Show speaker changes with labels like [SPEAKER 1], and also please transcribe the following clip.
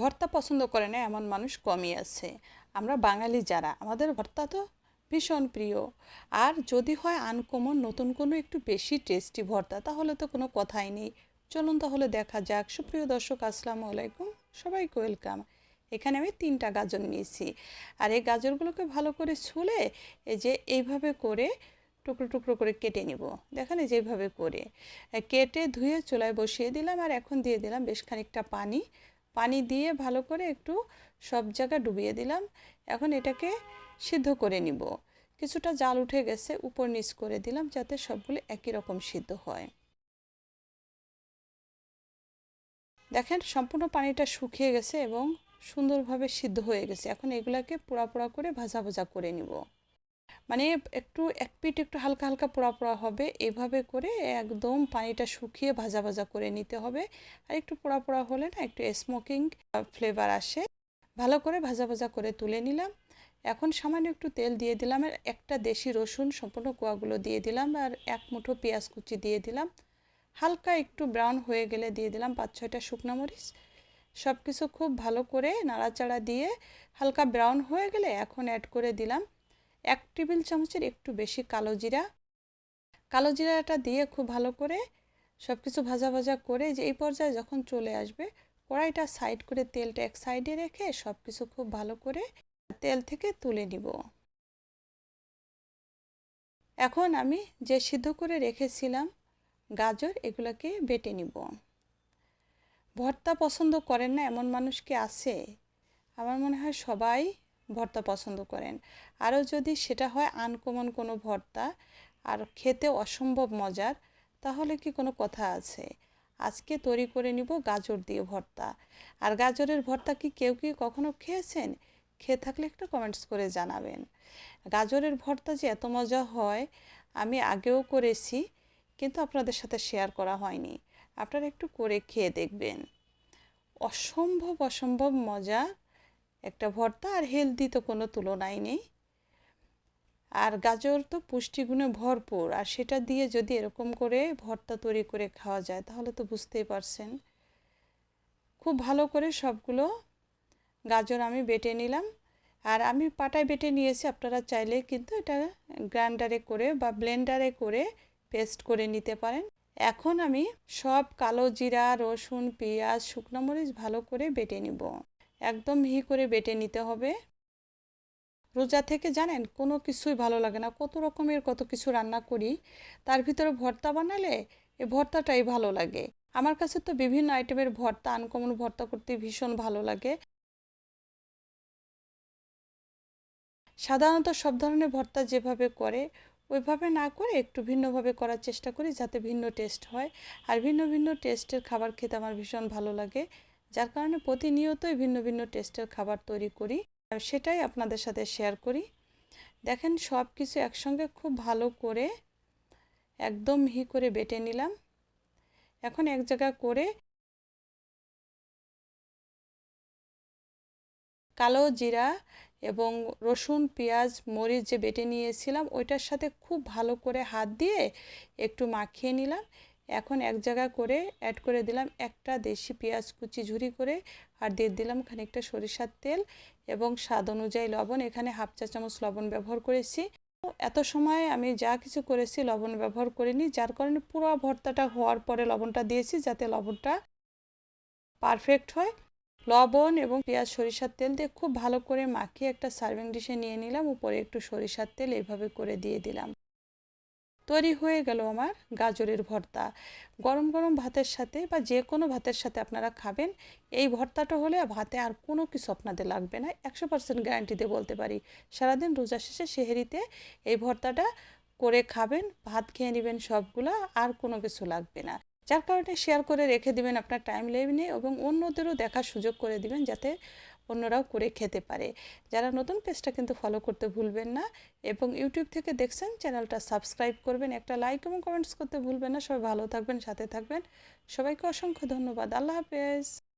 [SPEAKER 1] ভর্তা পছন্দ করে না, এমন মানুষ কমই আছে। আমরা বাঙালি যারা, আমাদের ভর্তা তো ভীষণ প্রিয়। আর যদি হয় আনকমন নতুন কোনো একটু বেশি টেস্টি ভর্তা, তাহলে তো কোনো কথাই নেই। চলুন তাহলে দেখা যাক। সুপ্রিয় দর্শক, আসসালামু আলাইকুম। সবাইকে ওয়েলকাম এখানে আমি তিনটা গাজর নিয়েছি। আর এই গাজরগুলোকে ভালো করে ছুলে এই যে এইভাবে করে টুকরো টুকরো করে কেটে নিব। দেখেন এই যেভাবে করে। কেটে ধুয়ে চুলায় বসিয়ে দিলাম আর এখন দিয়ে দিলাম বেশ খানিকটা পানি। পানি দিয়ে ভালো করে একটু সব জায়গা ডুবিয়ে দিলাম। এখন এটাকে সিদ্ধ করে নিব। কিছুটা জাল উঠে গেছে, উপর নিচ করে দিলাম যাতে সবগুলো একই রকম সিদ্ধ হয়। দেখেন, সম্পূর্ণ পানিটা শুকিয়ে গেছে এবং সুন্দরভাবে সিদ্ধ হয়ে গেছে। এখন এগুলাকে পোড়া পোড়া করে ভাজা ভাজা করে নিব। মানে একটু এক পিঠ একটু হালকা হালকা পোড়া পোড়া হবে। এভাবে করে একদম পানিটা শুকিয়ে ভাজা ভাজা করে নিতে হবে। আর একটু পোড়া পোড়া হলে না একটু স্মোকিং ফ্লেভার আসে। ভালো করে ভাজা ভাজা করে তুলে নিলাম। এখন সামান্য একটু তেল দিয়ে দিলাম আর একটা দেশি রসুন সম্পূর্ণ কোয়াগুলো দিয়ে দিলাম আর এক মুঠো পেঁয়াজ কুচি দিয়ে দিলাম। হালকা একটু ব্রাউন হয়ে গেলে দিয়ে দিলাম পাঁচ ছয়টা শুকনো মরিচ। সব কিছু খুব ভালো করে নাড়াচাড়া দিয়ে হালকা ব্রাউন হয়ে গেলে এখন অ্যাড করে দিলাম। এক টেবিল চামচের একটু বেশি কালো জিরা। কালো জিরাটা দিয়ে খুব ভালো করে সব কিছু ভাজা ভাজা করে যে এই পর্যায়ে যখন চলে আসবে, কড়াইটা সাইড করে তেলটা এক সাইডে রেখে সব কিছু খুব ভালো করে তেল থেকে তুলে নিব। এখন আমি যে সিদ্ধ করে রেখেছিলাম গাজর, এগুলোকে বেটে নিব। ভর্তা পছন্দ করেন না এমন মানুষ কি আছে? আমার মনে হয় সবাই ভর্তা পছন্দ করেন। আরও যদি সেটা হয় আনকমন কোনো ভর্তা আর খেতে অসম্ভব মজার, তাহলে কি কোনো কথা আছে? আজকে তৈরি করে নিব গাজর দিয়ে ভর্তা। আর গাজরের ভর্তা কি কেউ কি কখনো খেয়েছেন? খেয়ে থাকলে একটু কমেন্টস করে জানাবেন। গাজরের ভর্তা যে এত মজা হয়, আমি আগেও করেছি, কিন্তু আপনাদের সাথে শেয়ার করা হয়নি। আপনারা একটু করে খেয়ে দেখবেন। অসম্ভব অসম্ভব মজা একটা ভর্তা আর হেলদি তো কোনো তুলনাই নেই। আর গাজর তো পুষ্টিগুণে ভরপুর, আর সেটা দিয়ে যদি এরকম করে ভর্তা তৈরি করে খাওয়া যায়, তাহলে তো বুঝতেই পারছেন। খুব ভালো করে সবগুলো গাজর আমি বেটে নিলাম। আর আমি পাটায় বেটে নিয়েছি, আপনারা চাইলে কিন্তু এটা গ্রাইন্ডারে করে বা ব্লেন্ডারে করে পেস্ট করে নিতে পারেন। এখন আমি সব কালো জিরা, রসুন, পেঁয়াজ, শুকনো মরিচ ভালো করে বেটে নিব। একদম মিহি করে বেটে নিতে হবে। রোজা থেকে জানেন, কোনো কিছুই ভালো লাগে না। কত রকমের কত কিছু রান্না করি, তার ভিতরে ভর্তা বানালে এ ভর্তাটাই ভালো লাগে। আমার কাছে তো বিভিন্ন আইটেমের ভর্তা, আনকমন ভর্তা করতে ভীষণ ভালো লাগে। সাধারণত সব ধরনের ভর্তা যেভাবে করে, ওইভাবে না করে একটু ভিন্নভাবে করার চেষ্টা করি যাতে ভিন্ন টেস্ট হয়। আর ভিন্ন ভিন্ন টেস্টের খাবার খেতে আমার ভীষণ ভালো লাগে। যার কারণে প্রতিনিয়তই ভিন্ন ভিন্ন টেস্টের খাবার তৈরি করি সেটাই আপনাদের সাথে শেয়ার করি। দেখেন সব কিছু একসঙ্গে খুব ভালো করে একদম মিহি করে বেটে নিলাম। এখন এক জায়গা করে কালো জিরা এবং রসুন, পেঁয়াজ, মরিচ যে বেটে নিয়েছিলাম, ওইটার সাথে খুব ভালো করে হাত দিয়ে একটু মাখিয়ে নিলাম। এখন এক জায়গা করে অ্যাড করে দিলাম একটা দেশি পেঁয়াজ কুচি ঝুরি করে আর দিয়ে দিলাম খানিকটা সরিষার তেল এবং স্বাদ অনুযায়ী লবণ। এখানে হাফ চা চামচ লবণ ব্যবহার করেছি। এত সময় আমি যা কিছু করেছি লবণ ব্যবহার করিনি, যার কারণে পুরো ভর্তাটা হওয়ার পরে লবণটা দিয়েছি যাতে লবণটা পারফেক্ট হয়। লবণ এবং পেঁয়াজ, সরিষার তেল দিয়ে খুব ভালো করে মাখিয়ে একটা সার্ভিং ডিশে নিয়ে নিলাম। উপরে একটু সরিষার তেল এইভাবে করে দিয়ে দিলাম। তৈরি হয়ে গেল আমার গাজরের ভর্তা। গরম গরম ভাতের সাথে বা যে কোনো ভাতের সাথে আপনারা খাবেন, এই ভর্তাটা হলে ভাতে আর কোনো কিছু আপনাদের লাগবে না, একশো পার্সেন্ট গ্যারান্টিতে বলতে পারি। সারাদিন রোজা শেষে সেহেরিতে এই ভর্তাটা করে খাবেন, ভাত খেয়ে নেবেন সবগুলা, আর কোনো কিছু লাগবে না। যার কারণে শেয়ার করে রেখে দিবেন আপনার টাইম লেবিনে এবং অন্যদেরও দেখার সুযোগ করে দিবেন যাতে অন্যরাও করে খেতে পারে। যারা নতুন পেজটা কিন্তু ফলো করতে ভুলবেন না এবং ইউটিউব থেকে দেখছেন চ্যানেলটা সাবস্ক্রাইব করবেন, একটা লাইক এবং কমেন্টস করতে ভুলবেন না। সবাই ভালো থাকবেন, সাথে থাকবেন। সবাইকে অসংখ্য ধন্যবাদ। আল্লাহ হাফেজ।